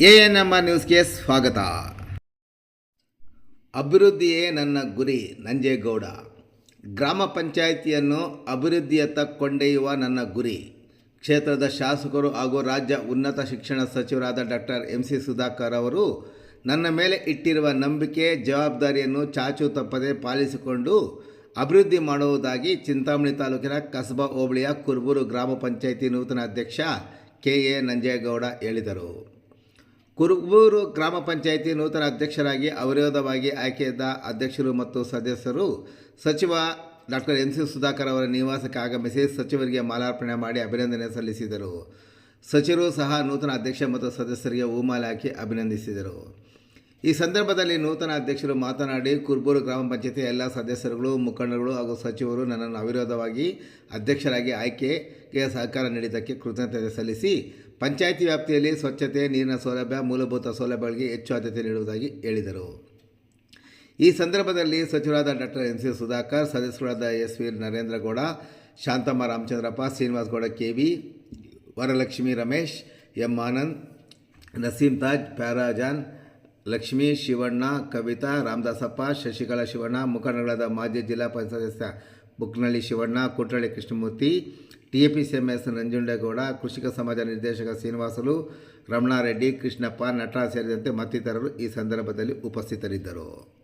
A N M ನ್ಯೂಸ್ಗೆ ಸ್ವಾಗತ. ಅಭಿವೃದ್ಧಿಯೇ ನನ್ನ ಗುರಿ, ನಂಜೇಗೌಡ. ಗ್ರಾಮ ಪಂಚಾಯಿತಿಯನ್ನು ಅಭಿವೃದ್ಧಿಯತ್ತ ಕೊಂಡೊಯ್ಯುವ ನನ್ನ ಗುರಿ. ಕ್ಷೇತ್ರದ ಶಾಸಕರು ಹಾಗೂ ರಾಜ್ಯ ಉನ್ನತ ಶಿಕ್ಷಣ ಸಚಿವರಾದ ಡಾಕ್ಟರ್ ಎಂ ಸಿ ಸುಧಾಕರ್ ಅವರು ನನ್ನ ಮೇಲೆ ಇಟ್ಟಿರುವ ನಂಬಿಕೆ, ಜವಾಬ್ದಾರಿಯನ್ನು ಚಾಚು ತಪ್ಪದೆ ಪಾಲಿಸಿಕೊಂಡು ಅಭಿವೃದ್ಧಿ ಮಾಡುವುದಾಗಿ ಚಿಂತಾಮಣಿ ತಾಲೂಕಿನ ಕಸಬಾ ಹೋಬಳಿಯ ಕುರ್ಬೂರು ಗ್ರಾಮ ಪಂಚಾಯಿತಿ ನೂತನ ಅಧ್ಯಕ್ಷ ಕೆ ಎ ನಂಜೇಗೌಡ ಹೇಳಿದರು. ಕುರುಬೂರು ಗ್ರಾಮ ಪಂಚಾಯಿತಿ ನೂತನ ಅಧ್ಯಕ್ಷರಾಗಿ ಅವಿರೋಧವಾಗಿ ಆಯ್ಕೆಯಾದ ಅಧ್ಯಕ್ಷರು ಮತ್ತು ಸದಸ್ಯರು ಸಚಿವ ಡಾಕ್ಟರ್ ಎನ್ ಸಿ ಸುಧಾಕರ್ ಅವರ ನಿವಾಸಕ್ಕೆ ಆಗಮಿಸಿ ಸಚಿವರಿಗೆ ಮಾಲಾರ್ಪಣೆ ಮಾಡಿ ಅಭಿನಂದನೆ ಸಲ್ಲಿಸಿದರು. ಸಚಿವರು ಸಹ ನೂತನ ಅಧ್ಯಕ್ಷ ಮತ್ತು ಸದಸ್ಯರಿಗೆ ಹೂಮಾಲೆ ಹಾಕಿ ಅಭಿನಂದಿಸಿದರು. ಈ ಸಂದರ್ಭದಲ್ಲಿ ನೂತನ ಅಧ್ಯಕ್ಷರು ಮಾತನಾಡಿ ಕುರ್ಬೂರು ಗ್ರಾಮ ಪಂಚಾಯತಿ ಎಲ್ಲ ಸದಸ್ಯರುಗಳು, ಮುಖಂಡರುಗಳು ಹಾಗೂ ಸಚಿವರು ನನ್ನನ್ನು ಅವಿರೋಧವಾಗಿ ಅಧ್ಯಕ್ಷರಾಗಿ ಆಯ್ಕೆಗೆ ಸಹಕಾರ ನೀಡಿದ್ದಕ್ಕೆ ಕೃತಜ್ಞತೆ ಸಲ್ಲಿಸಿ, ಪಂಚಾಯಿತಿ ವ್ಯಾಪ್ತಿಯಲ್ಲಿ ಸ್ವಚ್ಛತೆ, ನೀರಿನ ಸೌಲಭ್ಯ, ಮೂಲಭೂತ ಸೌಲಭ್ಯಗಳಿಗೆ ಹೆಚ್ಚು ಆದ್ಯತೆ ನೀಡುವುದಾಗಿ ಹೇಳಿದರು. ಈ ಸಂದರ್ಭದಲ್ಲಿ ಸಚಿವರಾದ ಡಾಕ್ಟರ್ ಎನ್. ಸಿ. ಸುಧಾಕರ್, ಸದಸ್ಯರಾದ S. V. Narendragowda, Shanthamma Ramachandrappa, Srinivasagowda K. V. Varalakshmi Ramesh, M. Anand, Naseem Taj, Pyarajan Lakshmi Shivanna, Kavitha, Ramadasappa, Shashikala Shivanna, ಮುಖಂಡಗಳಾದ ಮಾಜಿ ಜಿಲ್ಲಾ ಪಂಚಾಯತ್ ಸದಸ್ಯ Buknalli Shivanna, Kutralli Krishnamurthy T A P C M S Nanjundegowda, ಕೃಷಿಕ ಸಮಾಜ ನಿರ್ದೇಶಕ ಶ್ರೀನಿವಾಸಲು, ರಮಣಾರೆಡ್ಡಿ, ಕೃಷ್ಣಪ್ಪ, ನಟರಾಜ್ ಸೇರಿದಂತೆ ಮತ್ತಿತರರು ಈ ಸಂದರ್ಭದಲ್ಲಿ ಉಪಸ್ಥಿತರಿದ್ದರು.